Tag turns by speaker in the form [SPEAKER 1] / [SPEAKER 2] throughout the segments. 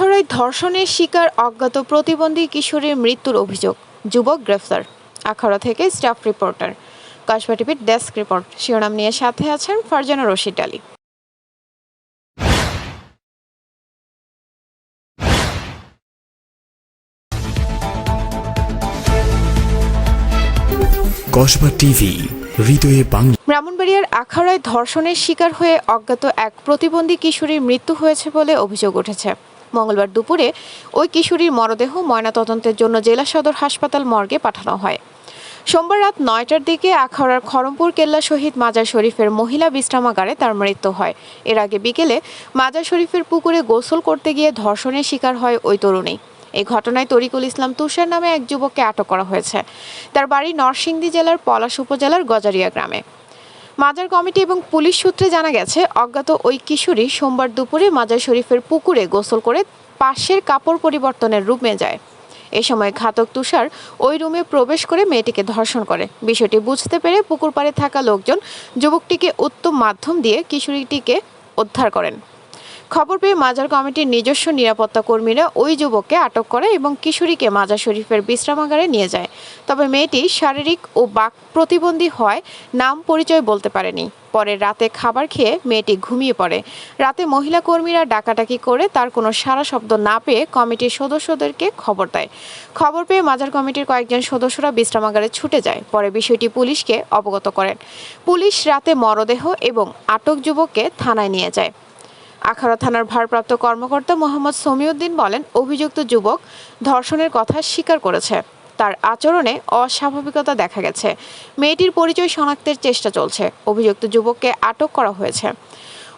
[SPEAKER 1] আখাউড়ায় ধর্ষণের শিকার অজ্ঞাত প্রতিবন্ধী কিশোরীর মৃত্যুর অভিযোগ। যুবক গ্রেফতার। আখাউড়া থেকে স্টাফ রিপোর্টার। কসবা টিভির ডেস্ক রিপোর্ট। শিরোনাম নিয়ে সাথে আছেন ফারজানা রশিদ আলী।
[SPEAKER 2] কসবা টিভি হৃদয়ে বাংলা।
[SPEAKER 1] ব্রাহ্মণবাড়িয়ার আখাউড়ায় ধর্ষণের শিকার হয়ে অজ্ঞাত এক প্রতিবন্ধী কিশোরীর মৃত্যু হয়েছে বলে অভিযোগ উঠেছে। মঙ্গলবার দুপুরে ওই কিশোরীর মরদেহ ময়নাতদন্তের জন্য জেলা সদর হাসপাতাল মর্গে পাঠানো হয়। সোমবার রাত নয়টার দিকে আখাউড়ার খড়মপুর কেল্লা শহীদ মাজার শরীফের মহিলা বিশ্রামাগারে তার মৃত্যু হয়। এর আগে বিকেলে মাজার শরীফের পুকুরে গোসল করতে গিয়ে ধর্ষণের শিকার হয় ওই তরুণী। এই ঘটনায় তরিকুল ইসলাম তুষার নামে এক যুবককে আটক করা হয়েছে। তার বাড়ি নরসিংদী জেলার পলাশ উপজেলার গজারিয়া গ্রামে। মাজার কমিটি এবং পুলিশ সূত্রে জানা গেছে, অজ্ঞাত ওই কিশোরী সোমবার দুপুরে মাজার শরীফের পুকুরে গোসল করে পাশের কাপড় পরিবর্তনের রুমে যায়। এ সময় ঘাতক তুষার ওই রুমে প্রবেশ করে মেয়েটিকে ধর্ষণ করে। বিষয়টি বুঝতে পেরে পুকুর পাড়ে থাকা লোকজন যুবকটিকে উত্তম মাধ্যম দিয়ে কিশোরীটিকে উদ্ধার করেন। খবর পেয়ে মাজার কমিটির নিজস্ব নিরাপত্তা কর্মীরা ওই যুবককে আটক করে এবং কিশোরীকে মাজার শরীফের বিশ্রামাগারে নিয়ে যায়। তবে মেয়েটি শারীরিক ও বাক প্রতিবন্ধী হওয়ায় নাম পরিচয় বলতে পারেনি। পরে রাতে খাবার খেয়ে মেয়েটি ঘুমিয়ে পড়ে। রাতে মহিলা কর্মীরা ডাকাডাকি করে তার কোনো সারা শব্দ না পেয়ে কমিটির সদস্যদেরকে খবর দেয়। খবর পেয়ে মাজার কমিটির কয়েকজন সদস্যরা বিশ্রামাগারে ছুটে যায়। পরে বিষয়টি পুলিশকে অবগত করেন। পুলিশ রাতে মরদেহ এবং আটক যুবককে থানায় নিয়ে যায়। আখাড়া থানার ভারপ্রাপ্ত কর্মকর্তা মোহাম্মদ সমিউদ্দিন বলেন, অভিযুক্ত যুবক ধর্ষণের কথা স্বীকার করেছে। তার আচরণে অস্বাভাবিকতা দেখা গেছে। মেয়েটির পরিচয় শনাক্তের চেষ্টা চলছে। অভিযুক্ত যুবককে আটক করা হয়েছে।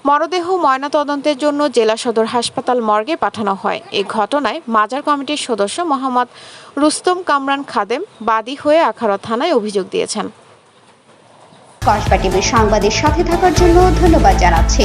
[SPEAKER 1] মরদেহ ময়নাতদন্তের জন্য জেলা সদর হাসপাতাল মর্গে পাঠানো হয়। এই ঘটনায় মাজার কমিটির সদস্য মোহাম্মদ রুস্তম কামরান খাদেম বাদী হয়ে আখাড়া থানায় অভিযোগ দিয়েছেন।
[SPEAKER 3] কসবা টিভির সংবাদের সাথে থাকার জন্য ধন্যবাদ জানাচ্ছি।